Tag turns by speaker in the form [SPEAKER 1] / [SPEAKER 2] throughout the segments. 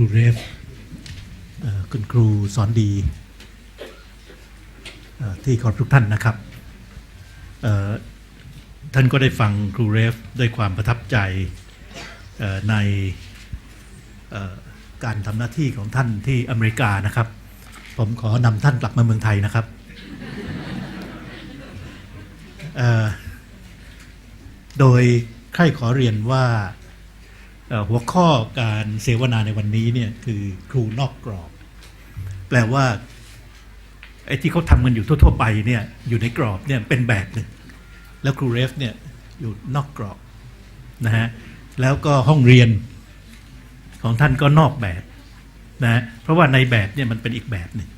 [SPEAKER 1] รูเรฟคุณครูสอนดีที่ขอบทุกท่านนะครับ ท่านก็ได้ฟังครูเรฟด้วยความประทับใจในการทำหน้าที่ของท่านที่อเมริกานะครับ ผมขอนำท่านกลับมาเมืองไทยนะครับโดยใครขอเรียนว่า หัวข้อการเสวนาในวันนี้เนี่ยคือครูนอกกรอบ แปลว่าไอ้ที่เขาทำกันอยู่ทั่ว ๆ ไปเนี่ยอยู่ในกรอบเนี่ยเป็นแบบหนึ่ง แล้วครูเรฟเนี่ยอยู่นอกกรอบนะฮะแล้วก็ห้องเรียนของท่านก็นอกแบบนะฮะเพราะว่าในแบบเนี่ยมันเป็นอีกแบบหนึ่ง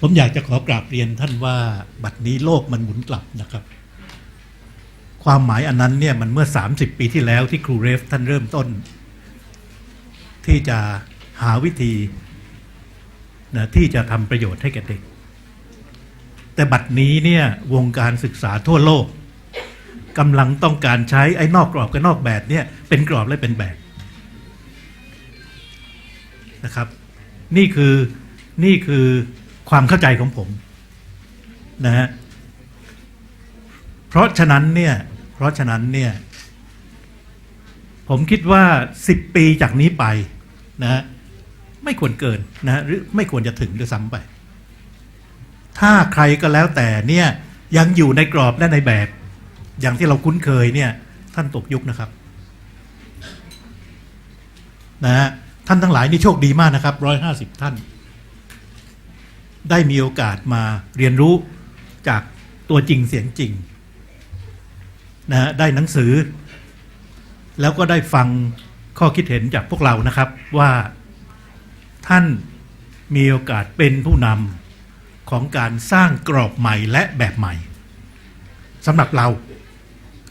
[SPEAKER 1] ผมอยากจะขอกราบเรียนท่านว่าบัดนี้โลกมันหมุนกลับนะครับ ความหมายอันนั้นเนี่ยมันเมื่อ 30 ปีที่แล้วที่ครูเรฟท่านเริ่มต้น ที่จะหาวิธีนะที่จะทำประโยชน์ให้แก่เด็ก แต่บัดนี้เนี่ยวงการศึกษาทั่วโลกกำลังต้องการใช้ไอ้นอกกรอบกับนอกแบบเนี่ยเป็นกรอบและเป็นแบบนะครับ นี่คือนี่คือความเข้าใจของผมนะฮะเพราะฉะนั้นเนี่ย เพราะฉะนั้นเนี่ย ผมคิดว่า 10 ปีจากนี้ไปนะฮะไม่ควรเกินนะหรือไม่ควรจะถึงด้วยซ้ำไป ถ้าใครก็แล้วแต่เนี่ยยังอยู่ในกรอบและในแบบ อย่างที่เราคุ้นเคยเนี่ย ท่านตกยุคนะครับนะฮะท่านทั้งหลายนี่โชคดีมากนะครับร้อยห้าสิบท่าน ได้มีโอกาสมาเรียนรู้จากตัวจริงเสียงจริง นะฮะได้หนังสือ แล้วก็ได้ฟังข้อคิดเห็นจากพวกเรานะครับว่าท่านมีโอกาสเป็นผู้นำของการสร้างกรอบใหม่และแบบใหม่สำหรับเรา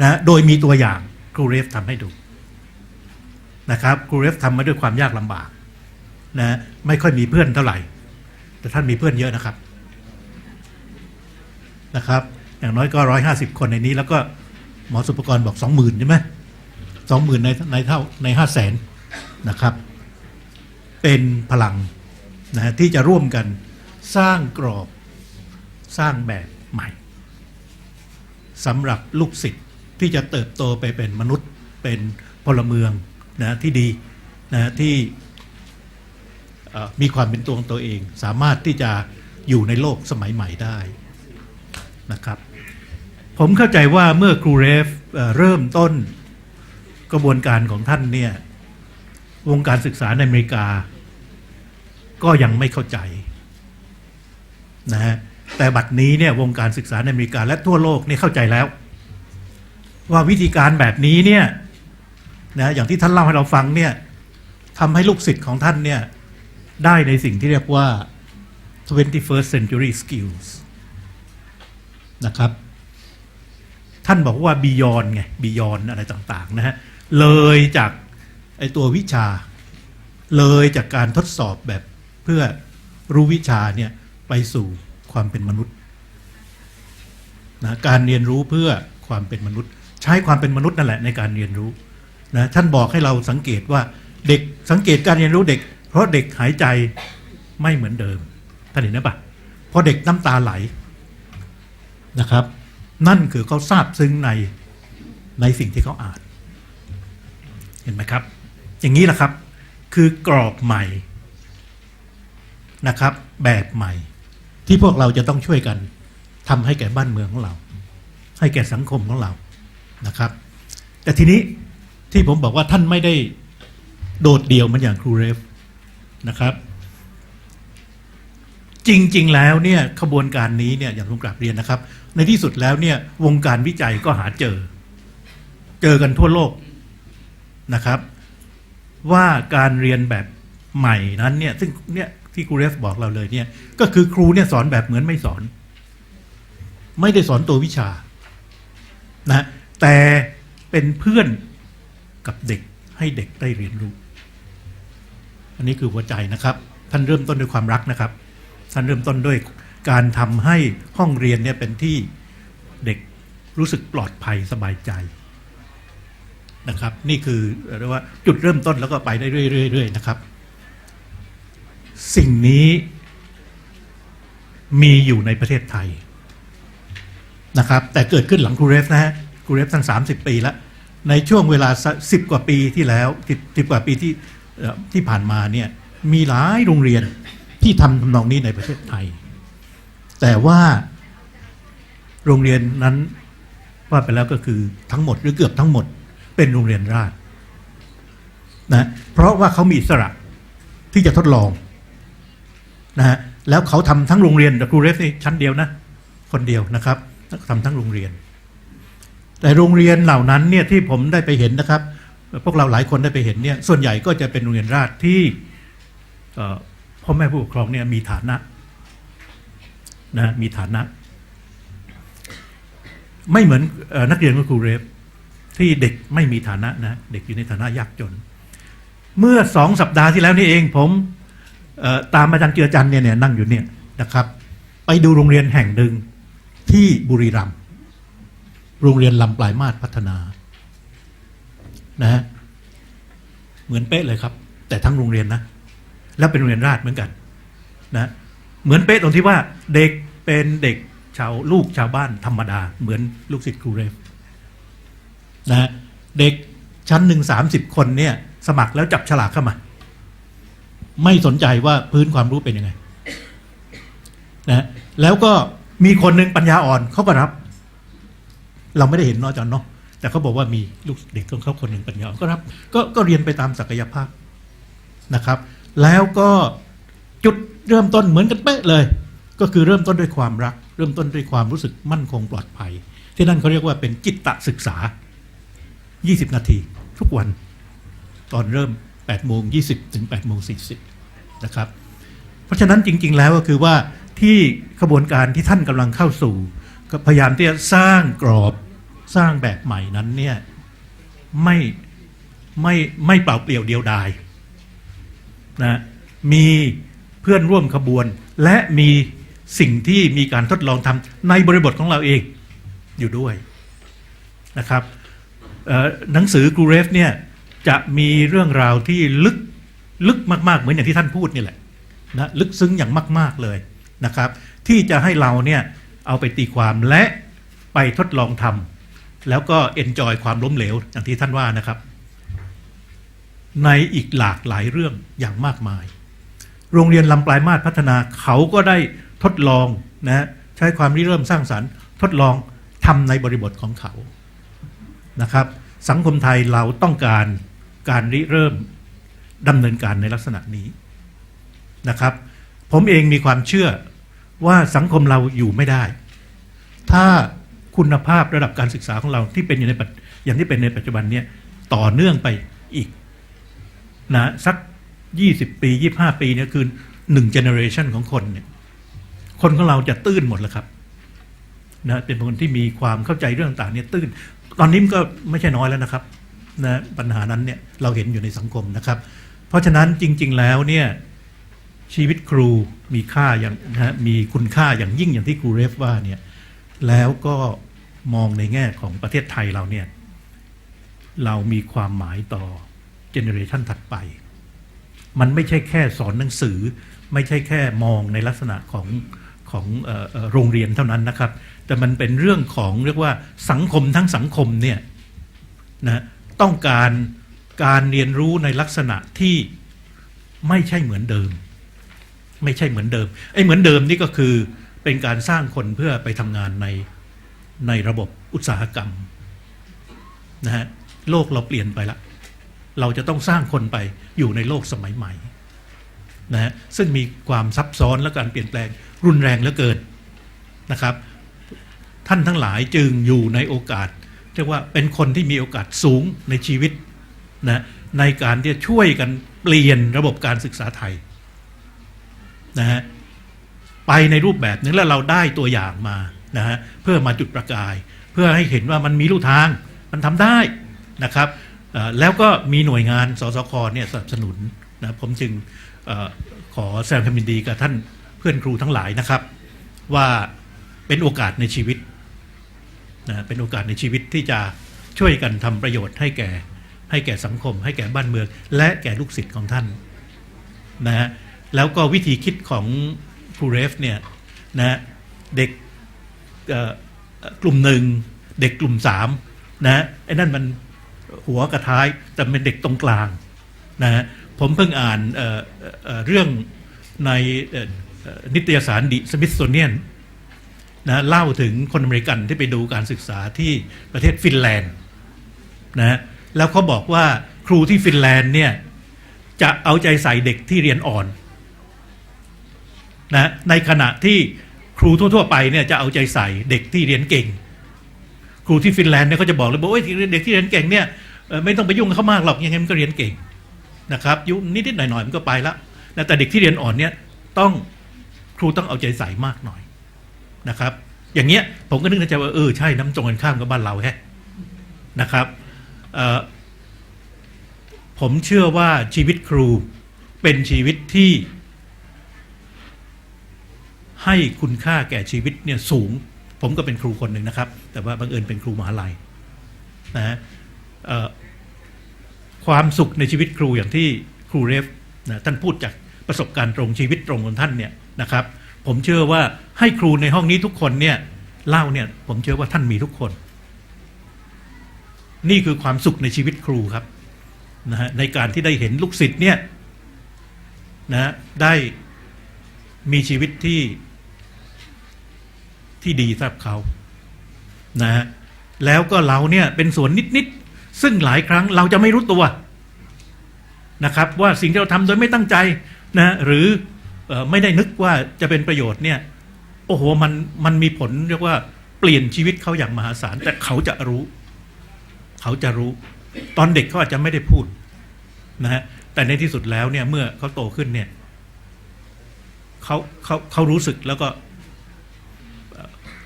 [SPEAKER 1] นะโดยมีตัวอย่างครูเรฟทำให้ดูนะครับครูเรฟทำมาด้วยความยากลำบากนะไม่ค่อยมีเพื่อนเท่าไหร่ แต่ท่านมีเพื่อนเยอะนะครับนะครับ อย่างน้อยก็ร้อยห้าสิบคนในนี้แล้วก็ หมอสุปกรบอกสองหมื่นใช่ไหมสองหมื่นในในเท่าในห้าแสนนะครับ เป็นพลังนะฮะที่จะร่วมกันสร้างกรอบสร้างแบบใหม่สำหรับลูกศิษย์ที่จะเติบโตไปเป็นมนุษย์เป็นพลเมืองนะที่ดีนะที่มีความเป็นตัวของตัวเอง สามารถที่จะอยู่ในโลกสมัยใหม่ได้นะครับ ผมเข้าใจว่าเมื่อครูเรฟเริ่มต้นกระบวนการของท่านเนี่ยวงการศึกษาในอเมริกา ก็ยังไม่เข้าใจนะฮะแต่บัดนี้เนี่ยวงการศึกษาในอเมริกาและทั่วโลกเนี่ยเข้าใจแล้ว ว่าวิธีการแบบนี้เนี่ยนะอย่างที่ท่านเล่าให้เราฟังเนี่ยทำให้ลูกศิษย์ของท่านเนี่ยได้ในสิ่งที่เรียกว่า 21st century skills นะครับ ท่านบอกว่า beyond ไง beyond อะไรต่างๆนะฮะเลยจากไอตัววิชา เลยจากการทดสอบแบบเพื่อรู้วิชาเนี่ยไปสู่ความเป็นมนุษย์นะการเรียนรู้เพื่อความเป็นมนุษย์ ใช้ความเป็นมนุษย์นั่นแหละในการเรียนรู้นะท่านบอกให้เราสังเกตว่าเด็กสังเกตการเรียนรู้เด็ก เพราะเด็กหายใจไม่เหมือนเดิมท่านเห็นนะปะเพราะเด็กน้ำตาไหลนะครับ นั่นคือเขาทราบซึ้งในในสิ่งที่เขาอ่าน เห็นไหมครับ อย่างนี้แหละครับ คือกรอบใหม่นะครับ แบบใหม่ ที่พวกเราจะต้องช่วยกันทำให้แก่บ้านเมืองของเรา ให้แก่สังคมของเรานะครับ แต่ทีนี้ที่ผมบอกว่าท่านไม่ได้โดดเดี่ยวเหมันอย่างครูเรฟนะครับ จริง ๆ แล้วเนี่ยขบวนการนี้เนี่ยอย่างผมกราบเรียนนะครับ ในที่สุดแล้วเนี่ยวงการวิจัยก็หาเจอ เจอกันทั่วโลกนะครับ ว่าการเรียนแบบใหม่นั้นเนี่ยซึ่งเนี่ยที่ครูเรฟบอกเราเลยเนี่ย ก็คือครูเนี่ยสอนแบบเหมือนไม่สอน ไม่ได้สอนตัววิชานะแต่เป็นเพื่อนกับเด็กให้เด็กได้เรียนรู้ อันนี้คือหัวใจนะครับ ท่านเริ่มต้นด้วยความรักนะครับ ท่านเริ่มต้นด้วยการทำให้ห้องเรียนเนี่ยเป็นที่เด็กรู้สึกปลอดภัยสบายใจนะครับ นี่คือเรียกว่าจุดเริ่มต้นแล้วก็ไปได้เรื่อยๆนะครับ สิ่งนี้มีอยู่ในประเทศไทยนะครับ แต่เกิดขึ้นหลังครูเรฟนะฮะครูเรฟตั้ง30 ปีแล้ว ในช่วงเวลาสิบกว่าปีที่แล้วสิบกว่าปีที่ที่ผ่านมาเนี่ยมีหลายโรงเรียน ที่ทำทำนองนี้ในประเทศไทย แต่ว่าโรงเรียนนั้นว่าไปแล้วก็คือทั้งหมดหรือเกือบทั้งหมด เป็นโรงเรียนราชนะเพราะว่าเขามีอิสระที่จะทดลองนะฮะแล้วเขาทำทั้งโรงเรียนครูเรฟนี่ชั้นเดียวนะ คนเดียวนะครับทำทั้งโรงเรียน แต่โรงเรียนเหล่านั้นเนี่ยที่ผมได้ไปเห็นนะครับ พวกเราหลายคนได้ไปเห็นเนี่ยส่วนใหญ่ก็จะเป็นโรงเรียนราชที่ พ่อแม่ผู้ปกครองเนี่ยมีฐานะนะมีฐานะ ไม่เหมือนอนักเรียนของครูเรฟ ที่เด็กไม่มีฐานะนะเด็กอยู่ในฐานะยากจน เมื่อสองสัปดาห์ที่แล้วนี่เอง ผมตามอาจารย์เจือจันเนี่ยเนี่ยนั่งอยู่เนี่ยนะครับ ไปดูโรงเรียนแห่งหนึ่งที่บุรีรัมย์โรงเรียนลำปลายมาศพัฒนา นะฮะเหมือนเป๊ะเลยครับ แต่ทั้งโรงเรียนนะ แล้วเป็นโรงเรียนราชเหมือนกันนะเหมือนเป๊ะตรงที่ว่าเด็กเป็นเด็กชาวลูกชาวบ้านธรรมดา เหมือนลูกศิษย์ครูเรฟนะเด็กชั้นหนึ่งสามสิบคนเนี่ย สมัครแล้วจับฉลากเข้ามา ไม่สนใจว่าพื้นความรู้เป็นยังไงนะแล้วก็มีคนหนึ่งปัญญาอ่อนเขาก็รับ เราไม่ได้เห็นนอจารย์เนาะแต่เขาบอกว่ามีลูกเด็กของเขาคนหนึ่งปัญญาอ่อนก็รับ ก็ก็เรียนไปตามศักยภาพนะครับ แล้วก็จุดเริ่มต้นเหมือนกันเป๊ะเลย ก็คือเริ่มต้นด้วยความรัก เริ่มต้นด้วยความรู้สึกมั่นคงปลอดภัย ที่นั่นเขาเรียกว่าเป็นจิตตศึกษา 20 นาที ทุกวันตอนเริ่ม8โมง20 ถึง8โมง40 นะครับ เพราะฉะนั้นจริง ๆ แล้วก็คือว่าที่ขบวนการที่ท่านกำลังเข้าสู่ ก็พยายามที่จะสร้างกรอบสร้างแบบใหม่นั้นเนี่ยไม่ไม่ไม่เปล่าเปลี่ยวเดียวดาย นะมีเพื่อนร่วมขบวน และมีสิ่งที่มีการทดลองทำในบริบทของเราเองอยู่ด้วยนะครับหนังสือครูเรฟเนี่ยจะมีเรื่องราวที่ลึกลึกมากๆ เหมือนอย่างที่ท่านพูดนี่แหละนะลึกซึ้งอย่างมาก ๆเลยนะครับ ที่จะให้เราเนี่ยเอาไปตีความและไปทดลองทำแล้วก็เอนจอยความล้มเหลวอย่างที่ท่านว่านะครับ ในอีกหลากหลายเรื่องอย่างมากมาย โรงเรียนลำปลายมาศพัฒนาเขาก็ได้ทดลองนะใช้ความริเริ่มสร้างสรรค์ ทดลองทำในบริบทของเขานะครับ สังคมไทยเราต้องการการริเริ่มดำเนินการในลักษณะนี้นะครับ ผมเองมีความเชื่อว่าสังคมเราอยู่ไม่ได้ ถ้าคุณภาพระดับการศึกษาของเราที่เป็นอยู่ในอย่างที่เป็นในปัจจุบันเนี่ยต่อเนื่องไปอีก นะสักยี่สิบปียี่ห้าปีเนี่ยคือหนึ่งเจเนอเรชันของคนเนี่ย คนของเราจะตื้นหมดแล้วครับนะเป็นคนที่มีความเข้าใจเรื่องต่างเนี่ยตื้น ตอนนี้มันก็ไม่ใช่น้อยแล้วนะครับนะปัญหานั้นเนี่ยเราเห็นอยู่ในสังคมนะครับ เพราะฉะนั้นจริง ๆ แล้วเนี่ยชีวิตครูมีค่าอย่างนะฮะมีคุณค่าอย่างยิ่งอย่างที่ครูเรฟว่าเนี่ยแล้วก็มองในแง่ของประเทศไทยเราเนี่ย เรามีความหมายต่อ เจเนอเรชันถัดไป มันไม่ใช่แค่สอนหนังสือ ไม่ใช่แค่มองในลักษณะของของออโรงเรียนเท่านั้นนะครับ แต่มันเป็นเรื่องของเรียกว่าสังคมทั้งสังคมเนี่ยนะต้องการการเรียนรู้ในลักษณะที่ไม่ใช่เหมือนเดิม ไม่ใช่เหมือนเดิมไอ้เหมือนเดิมนี่ก็คือเป็นการสร้างคนเพื่อไปทำงานในในระบบอุตสาหกรรมนะฮะโลกเราเปลี่ยนไปละ เราจะต้องสร้างคนไปอยู่ในโลกสมัยใหม่นะฮะซึ่งมีความซับซ้อนและการเปลี่ยนแปลงรุนแรงเหลือเกินนะครับ ท่านทั้งหลายจึงอยู่ในโอกาสเรียกว่าเป็นคนที่มีโอกาสสูงในชีวิตนะในการที่จะช่วยกันเปลี่ยนระบบการศึกษาไทยนะฮะไปในรูปแบบนึงแล้วเราได้ตัวอย่างมานะฮะเพื่อมาจุดประกาย เพื่อให้เห็นว่ามันมีรูทางมันทำได้นะครับ แล้วก็มีหน่วยงานสสคเนี่ยสนับสนุนนะผมจึงอขอแสดงความยินดีกับท่านเพื่อนครูทั้งหลายนะครับ ว่าเป็นโอกาสในชีวิตนะเป็นโอกาสในชีวิตที่จะช่วยกันทำประโยชน์ให้แก่ให้แก่สังคม ให้แก่บ้านเมือง และแก่ลูกศิษย์ของท่านนะฮะแล้วก็วิธีคิดของครูเรฟเนี่ยนะฮะเด็กกลุ่มหนึ่งเด็กกลุ่มสามนะไอ้นั่นมัน หัวกระท้ายแต่เป็นเด็กตรงกลางนะฮะผมเพิ่งอ่านเเเรื่องในนิตยสารดิสมิธโซเนียนนะเล่าถึงคนอเมริกันที่ไปดูการศึกษาที่ประเทศฟินแลนด์นะแล้วเขาบอกว่าครูที่ฟินแลนด์เนี่ยจะเอาใจใส่เด็กที่เรียนอ่อนนะในขณะที่ครูทั่ว ๆ ไปเนี่ยจะเอาใจใส่เด็กที่เรียนเก่ง รูที่ฟินแลนด์เนี่ยก็จะบอกเลยบอกว่าเด็กที่เรียนเก่งเนี่ยไม่ต้องไปยุ่งเขามากหรอกยังไงมันก็เรียนเก่งนะครับยุ่งนิดๆหน่อยๆมันก็ไปละนะแต่เด็กที่เรียนอ่อนเนี่ยต้องครูต้องเอาใจใส่มากหน่อยนะครับ อย่างเงี้ยผมก็นึกในใจว่าเออใช่น้ำตรงกันข้ามกับบ้านเราแฮะนะครับผมเชื่อว่าชีวิตครูเป็นชีวิตที่ให้คุณค่าแก่ชีวิตเนี่ยสูง ผมก็เป็นครูคนหนึ่งนะครับ แต่ว่าบังเอิญเป็นครูมหาลัยนะฮะความสุขในชีวิตครูอย่างที่ครูเรฟนะท่านพูดจากประสบการณ์ตรงชีวิตตรงของท่านเนี่ยนะครับ ผมเชื่อว่าให้ครูในห้องนี้ทุกคนเนี่ยเล่าเนี่ยผมเชื่อว่าท่านมีทุกคน นี่คือความสุขในชีวิตครูครับนะฮะในการที่ได้เห็นลูกศิษย์เนี่ยนะได้มีชีวิตที่ ที่ดีสำหรับเขานะฮะแล้วก็เราเนี่ยเป็นส่วนนิดๆซึ่งหลายครั้งเราจะไม่รู้ตัวนะครับ ว่าสิ่งที่เราทำโดยไม่ตั้งใจนะหรืออไม่ได้นึกว่าจะเป็นประโยชน์เนี่ย โอ้โหมันมันมีผลเรียกว่าเปลี่ยนชีวิตเขาอย่างมหาศาล แต่เขาจะรู้ เขาจะรู้ ตอนเด็กเขาอาจจะไม่ได้พูดนะฮะแต่ในที่สุดแล้วเนี่ย เมื่อเขาโตขึ้นเนี่ยเขาเขาเขารู้สึกแล้วก็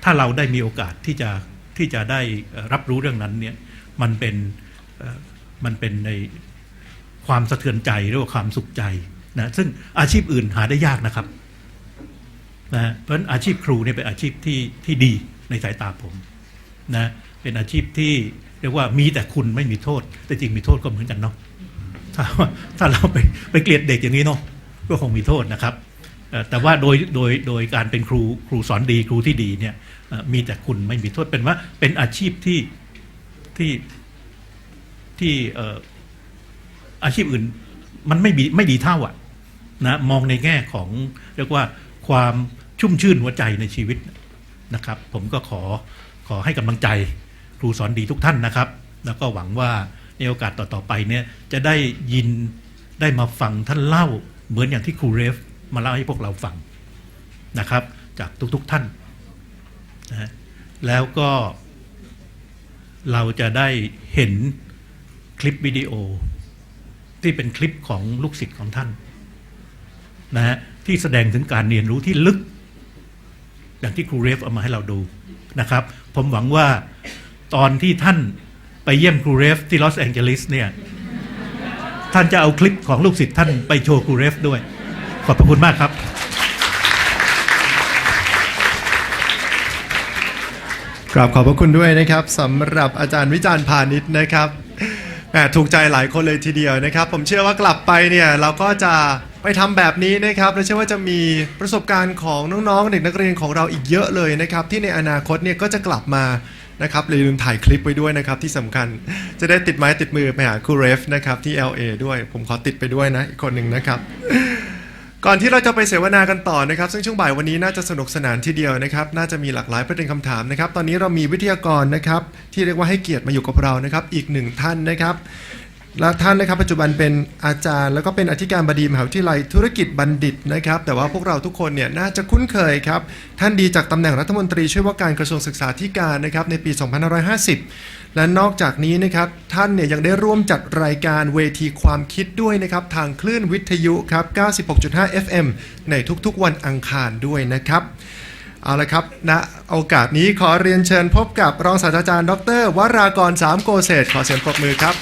[SPEAKER 1] ถ้าเราได้มีโอกาสที่จะที่จะได้รับรู้เรื่องนั้นเนี่ยมันเป็นมันเป็นในความสะเทือนใจหรือว่าความสุขใจนะซึ่งอาชีพอื่นหาได้ยากนะครับนะเพราะฉะนั้นอาชีพครูเนี่ยเป็นอาชีพที่ที่ดีในสายตาผมนะเป็นอาชีพที่เรียกว่ามีแต่คุณไม่มีโทษ แต่จริงมีโทษก็เหมือนกันเนาะถ้าถ้าเราไปไปเกลียดเด็กอย่างนี้เนาะก็คงมีโทษนะครับ แต่ว่าโดยโดยโดยการเป็นครูครูสอนดีครูที่ดีเนี่ยมีแต่คุณไม่มีโทษเป็นว่าเป็นอาชีพที่ที่ที่อาชีพอื่นมันไม่ดีไม่ดีเท่าอะนะมองในแง่ของเรียกว่าความชุ่มชื่นหัวใจในชีวิตนะครับ ผมก็ขอขอให้กำลังใจครูสอนดีทุกท่านนะครับ แล้วก็หวังว่าในโอกาสต่อๆไปเนี่ยจะได้ยินได้มาฟังท่านเล่าเหมือนอย่างที่ครูเรฟ มาเล่าให้พวกเราฟังนะครับ จากทุกๆท่านนะฮะแล้วก็เราจะได้เห็นคลิปวิดีโอ ที่เป็นคลิปของลูกศิษย์ของท่านนะฮะที่แสดงถึงการเรียนรู้ที่ลึก อย่างที่ครูเรฟเอามาให้เราดูนะครับ ผมหวังว่าตอนที่ท่านไปเยี่ยมครูเรฟที่ลอสแองเจลิสเนี่ย ท่านจะเอาคลิปของลูกศิษย์ท่านไปโชว์ครูเรฟด้วย ขอบพระคุณมากครับ
[SPEAKER 2] กราบขอบพระคุณด้วยนะครับสำหรับอาจารย์วิจารณ์พาณิชย์นะครับแหมถูกใจหลายคนเลยทีเดียวนะครับ ผมเชื่อว่ากลับไปเนี่ยเราก็จะไปทำแบบนี้นะครับและเชื่อว่าจะมีประสบการณ์ของน้องๆเด็กนักเรียนของเราอีกเยอะเลยนะครับ ที่ในอนาคตเนี่ยก็จะกลับมานะครับอย่าลืมถ่ายคลิปไว้ด้วยนะครับที่สำคัญจะได้ติดไม้ติดมือไปหาครูเรฟนะครับที่ LA ด้วย ผมขอติดไปด้วยนะอีกคนหนึ่งนะครับ ก่อนที่เราจะไปเสวนากันต่อนะครับ ซึ่งช่วงบ่ายวันนี้น่าจะสนุกสนานทีเดียวนะครับ น่าจะมีหลากหลายประเด็นคำถามนะครับ ตอนนี้เรามีวิทยากรนะครับ ที่เรียกว่าให้เกียรติมาอยู่กับเรานะครับ อีกหนึ่งท่านนะครับ และท่านนะครับปัจจุบันเป็นอาจารย์ แล้วก็เป็นอธิการบดีมหาวิทยาลัยธุรกิจบัณฑิตนะครับ แต่ว่าพวกเราทุกคนเนี่ยน่าจะคุ้นเคยครับ ท่านดีจากตำแหน่งรัฐมนตรีช่วยว่าการกระทรวงศึกษาธิการนะครับในปี 2550 และนอกจากนี้นะครับท่านเนี่ยยังได้ร่วมจัดรายการเวทีความคิดด้วยนะครับทางคลื่นวิทยุครับ 96.5 FM ในทุกๆวันอังคารด้วยนะครับเอาละครับณโอกาสนี้ขอเรียนเชิญพบกับรองศาสตราจารย์ ดร วรากรสามโกเศษขอเสียงปรบมือครับ